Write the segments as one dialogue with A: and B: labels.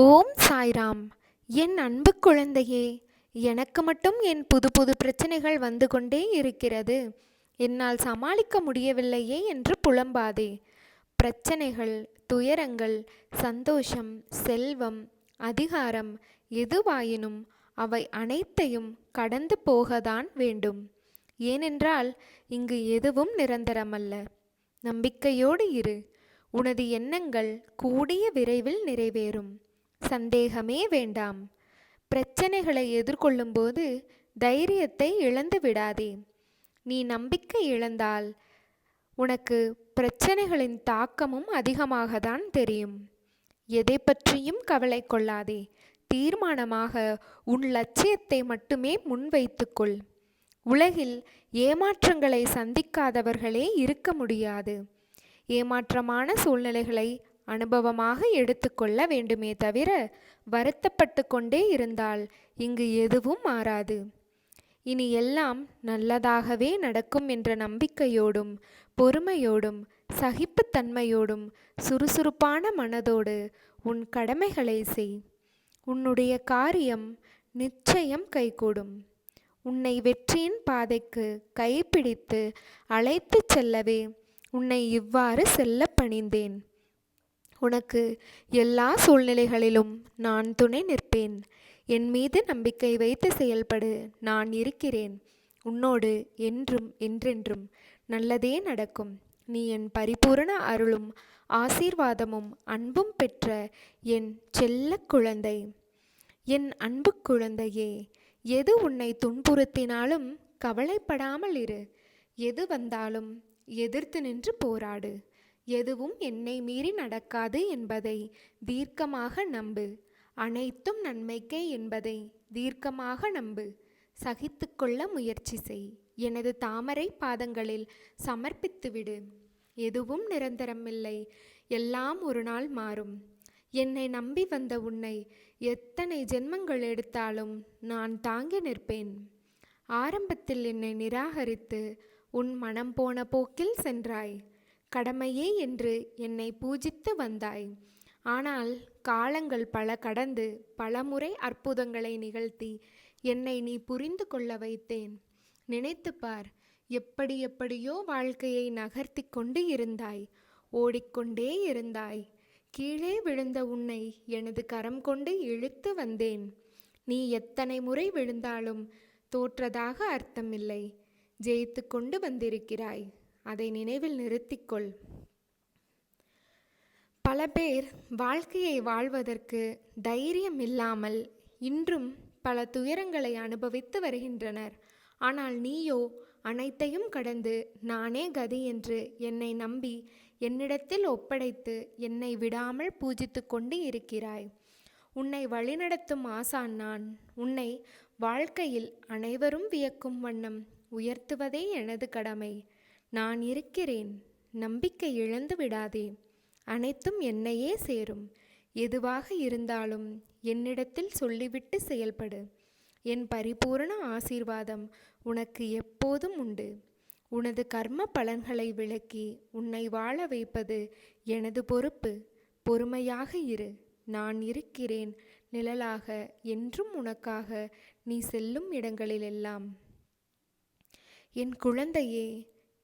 A: ஓம் சாய்ராம். என் அன்பு குழந்தையே எனக்கு மட்டும் என் புது புது பிரச்சனைகள் வந்து கொண்டே இருக்கிறது. என்னால் சமாளிக்க முடியவில்லையே என்று புலம்பாதே. பிரச்சனைகள் துயரங்கள் சந்தோஷம் செல்வம் அதிகாரம் எதுவாயினும் அவை அனைத்தையும் கடந்து போகத்தான் வேண்டும். ஏனென்றால் இங்கு எதுவும் நிரந்தரமல்ல. நம்பிக்கையோடு இரு. உனது எண்ணங்கள் கூடிய விரைவில் நிறைவேறும். சந்தேகமே வேண்டாம். பிரச்சனைகளை எதிர்கொள்ளும்போது தைரியத்தை இழந்து விடாதே. நீ நம்பிக்கை இழந்தால் உனக்கு பிரச்சனைகளின் தாக்கமும் அதிகமாகத்தான் தெரியும். எதை பற்றியும் கவலை கொள்ளாதே. தீர்மானமாக உன் லட்சியத்தை மட்டுமே முன்வைத்துக்கொள் உலகில் ஏமாற்றங்களை சந்திக்காதவர்களே இருக்க முடியாது. ஏமாற்றமான சூழ்நிலைகளை அனுபவமாக எடுத்துக்கொள்ள வேண்டுமே தவிர வருத்தப்பட்டு கொண்டே இருந்தால் இங்கு எதுவும் மாறாது. இனி எல்லாம் நல்லதாகவே நடக்கும் என்ற நம்பிக்கையோடும் பொறுமையோடும் சகிப்புத்தன்மையோடும் சுறுசுறுப்பான மனதோடு உன் கடமைகளை செய். உன்னுடைய காரியம் நிச்சயம் கைகூடும். உன்னை வெற்றியின் பாதைக்கு கைப்பிடித்து அழைத்துச் செல்லவே உன்னை இவ்வாறு செல்ல பணிந்தேன். உனக்கு எல்லா சூழ்நிலைகளிலும் நான் துணை நிற்பேன். என் மீது நம்பிக்கை வைத்து செயல்படு. நான் இருக்கிறேன். உன்னோடு என்றும் என்றென்றும் நல்லதே நடக்கும். நீ என் பரிபூரண அருளும் ஆசீர்வாதமும் அன்பும் பெற்ற என் செல்ல குழந்தை. என் அன்பு குழந்தையே எது உன்னை துன்புறுத்தினாலும் கவலைப்படாமல் இரு. எது வந்தாலும் எதிர்த்து நின்று போராடு. எதுவும் என்னை மீறி நடக்காது என்பதை தீர்க்கமாக நம்பு. அனைத்தும் நன்மைக்கே என்பதை தீர்க்கமாக நம்பு. சகித்துக்கொள்ள முயற்சி செய். எனது தாமரை பாதங்களில் சமர்ப்பித்துவிடு எதுவும் நிரந்தரமில்லை எல்லாம் ஒரு நாள் மாறும். என்னை நம்பி வந்த உன்னை எத்தனை ஜென்மங்கள் எடுத்தாலும் நான் தாங்கி நிற்பேன். ஆரம்பத்தில் என்னை நிராகரித்து உன் மனம் போன போக்கில் சென்றாய். கடமையே என்று என்னை பூஜித்து வந்தாய். ஆனால் காலங்கள் பல கடந்து பலமுறை அற்புதங்களை நிகழ்த்தி என்னை நீ புரிந்து கொள்ள வைத்தேன். நினைத்து பார் எப்படி எப்படியோ வாழ்க்கையை நகர்த்தி கொண்டு இருந்தாய் ஓடிக்கொண்டே இருந்தாய். கீழே விழுந்த உன்னை எனது கரம் கொண்டு இழுத்து வந்தேன். நீ எத்தனை முறை விழுந்தாலும் தோற்றதாக அர்த்தமில்லை. ஜெயித்து கொண்டு வந்திருக்கிறாய். அதை நினைவில் நிறுத்திக்கொள். பல பேர் வாழ்க்கையை வாழ்வதற்கு தைரியம் இல்லாமல் இன்றும் பல துயரங்களை அனுபவித்து வருகின்றனர். ஆனால் நீயோ அனைத்தையும் கடந்து நானே கதி என்று என்னை நம்பி என்னிடத்தில் ஒப்படைத்து என்னை விடாமல் பூஜித்து கொண்டு இருக்கிறாய். உன்னை வழிநடத்தும் ஆசான் நான். உன்னை வாழ்க்கையில் அனைவரும் வியக்கும் வண்ணம் உயர்த்துவதே எனது கடமை. நான் இருக்கிறேன். நம்பிக்கை இழந்து விடாதே. அனைத்தும் என்னையே சேரும். எதுவாக இருந்தாலும் என்னிடத்தில் சொல்லிவிட்டு செயல்படு. என் பரிபூரண ஆசீர்வாதம் உனக்கு எப்போதும் உண்டு. உனது கர்ம பலன்களை விளக்கி உன்னை வாழ வைப்பது எனது பொறுப்பு. பொறுமையாக இரு. நான் இருக்கிறேன். நிழலாக என்றும் உனக்காக நீ செல்லும் இடங்களிலெல்லாம். என் குழந்தையே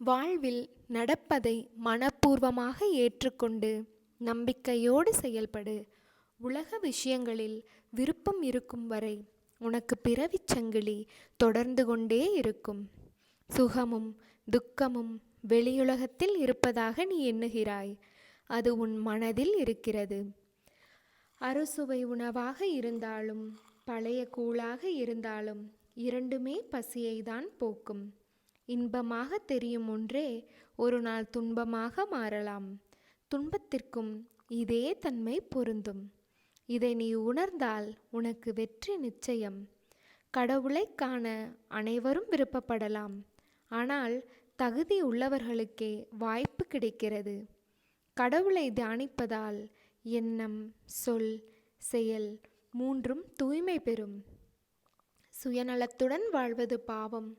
A: வாழ்வில் நடப்பதை மனப்பூர்வமாக ஏற்றுக்கொண்டு நம்பிக்கையோடு செயல்படு. உலக விஷயங்களில் விருப்பம் இருக்கும் வரை உனக்கு பிறவிச் சங்கிலி தொடர்ந்து கொண்டே இருக்கும். சுகமும் துக்கமும் வெளியுலகத்தில் இருப்பதாக நீ எண்ணுகிறாய். அது உன் மனதில் இருக்கிறது. அறுசுவை உணவாக இருந்தாலும் பழைய கூழாக இருந்தாலும் இரண்டுமே பசியை தான் போக்கும். இன்பமாக தெரியும் ஒன்றே ஒரு நாள் துன்பமாக மாறலாம். துன்பத்திற்கும் இதே தன்மை பொருந்தும். இதை நீ உணர்ந்தால் உனக்கு வெற்றி நிச்சயம். கடவுளைக் காண அனைவரும் விருப்பப்படலாம். ஆனால் தகுதி உள்ளவர்களுக்கே வாய்ப்பு கிடைக்கிறது. கடவுளை தியானிப்பதால் எண்ணம் சொல் செயல் மூன்றும் தூய்மை பெறும். சுயநலத்துடன் வாழ்வது பாவம்.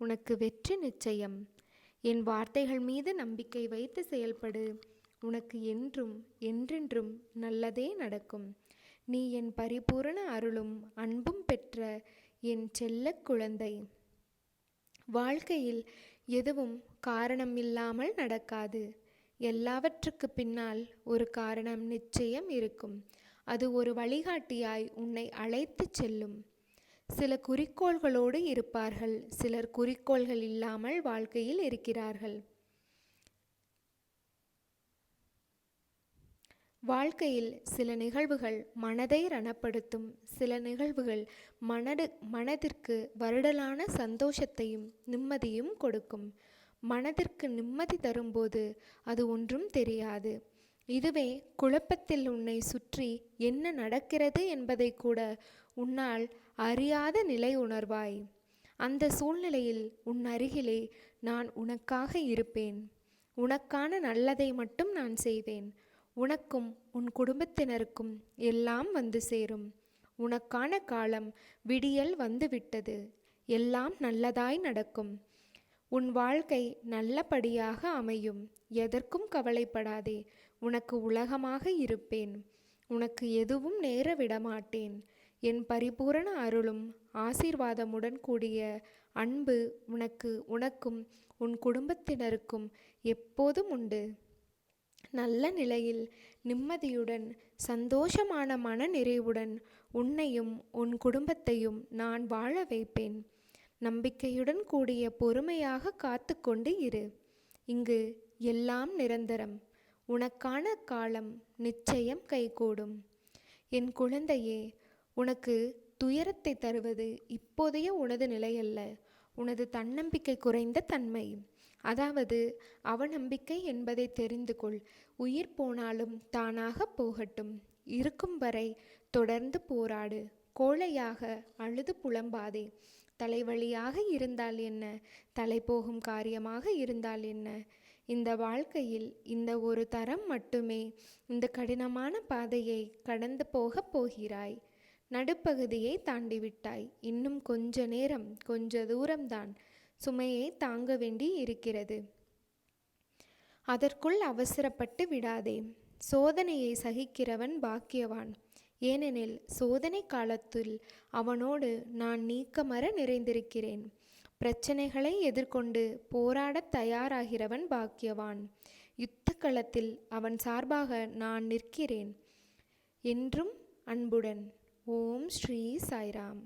A: உனக்கு வெற்றி நிச்சயம். என் வார்த்தைகள் மீது நம்பிக்கை வைத்து செயல்படு. உனக்கு என்றும் என்றென்றும் நல்லதே நடக்கும். நீ என் பரிபூரண அருளும் அன்பும் பெற்ற என் செல்ல குழந்தை. வாழ்க்கையில் எதுவும் காரணம் இல்லாமல் நடக்காது. எல்லாவற்றுக்கு பின்னால் ஒரு காரணம் நிச்சயம் இருக்கும். அது ஒரு வழிகாட்டியாய் உன்னை அழைத்துச் செல்லும். சில குறிக்கோள்களோடு இருப்பார்கள். சிலர் குறிக்கோள்கள் இல்லாமல் வாழ்க்கையில் இருக்கிறார்கள். வாழ்க்கையில் சில நிகழ்வுகள் மனதை ரணப்படுத்தும். சில நிகழ்வுகள் மனது மனதிற்கு வருடலான சந்தோஷத்தையும் நிம்மதியும் கொடுக்கும். மனதிற்கு நிம்மதி தரும்போது அது ஒன்றும் தெரியாது. இதுவே குழப்பத்தில் உன்னை சுற்றி என்ன நடக்கிறது என்பதை கூட உன்னால் அறியாத நிலை உணர்வாய். அந்த சூழ்நிலையில் உன் அருகிலே நான் உனக்காக இருப்பேன். உனக்கான நல்லதை மட்டும் நான் செய்வேன். உனக்கும் உன் குடும்பத்தினருக்கும் எல்லாம் வந்து சேரும். உனக்கான காலம் விடியல் வந்துவிட்டது. எல்லாம் நல்லதாய் நடக்கும். உன் வாழ்க்கை நல்லபடியாக அமையும். எதற்கும் கவலைப்படாதே. உனக்கு உலகமாக இருப்பேன். உனக்கு எதுவும் நேர விடமாட்டேன். என் பரிபூரண அருளும் ஆசீர்வாதமுடன் கூடிய அன்பு உனக்கு உனக்கும் உன் குடும்பத்தினருக்கும் எப்போதும் உண்டு. நல்ல நிலையில் நிம்மதியுடன் சந்தோஷமான மன நிறைவுடன் உன்னையும் உன் குடும்பத்தையும் நான் வாழ வைப்பேன். நம்பிக்கையுடன் கூடிய பொறுமையாக காத்து கொண்டு இரு. இங்கு எல்லாம் நிரந்தரம். உனக்கான காலம் நிச்சயம் கைகூடும். என் குழந்தையே உனக்கு துயரத்தை தருவது இப்போதைய உனது நிலையல்ல. உனது தன்னம்பிக்கை குறைந்த தன்மை. அதாவது அவநம்பிக்கை என்பதை தெரிந்து கொள். உயிர் போனாலும் தானாக போகட்டும். இருக்கும் வரை தொடர்ந்து போராடு. கோழையாக அழுது புலம்பாதே. தலைவலியாக இருந்தால் என்ன? தலை போகும் காரியமாக இருந்தால் என்ன? இந்த வாழ்க்கையில் இந்த ஒரு தரம் மட்டுமே. இந்த கடினமான பாதையை கடந்து போகப் போகிறாய். நடுப்பகுதியை தாண்டிவிட்டாய். இன்னும் கொஞ்ச நேரம் கொஞ்ச தூரம்தான் சுமையை தாங்க வேண்டி இருக்கிறது. அதற்குள் அவசரப்பட்டு விடாதே. சோதனையை சகிக்கிறவன் பாக்கியவான். ஏனெனில் சோதனை காலத்தில் அவனோடு நான் நீக்கமர நிறைந்திருக்கிறேன். பிரச்சனைகளை எதிர்கொண்டு போராடத் தயாராகிறவன் பாக்கியவான். யுத்த களத்தில் அவன் சார்பாக நான் நிற்கிறேன். என்றும் அன்புடன். ஓம் ஸ்ரீ சாய்ராம்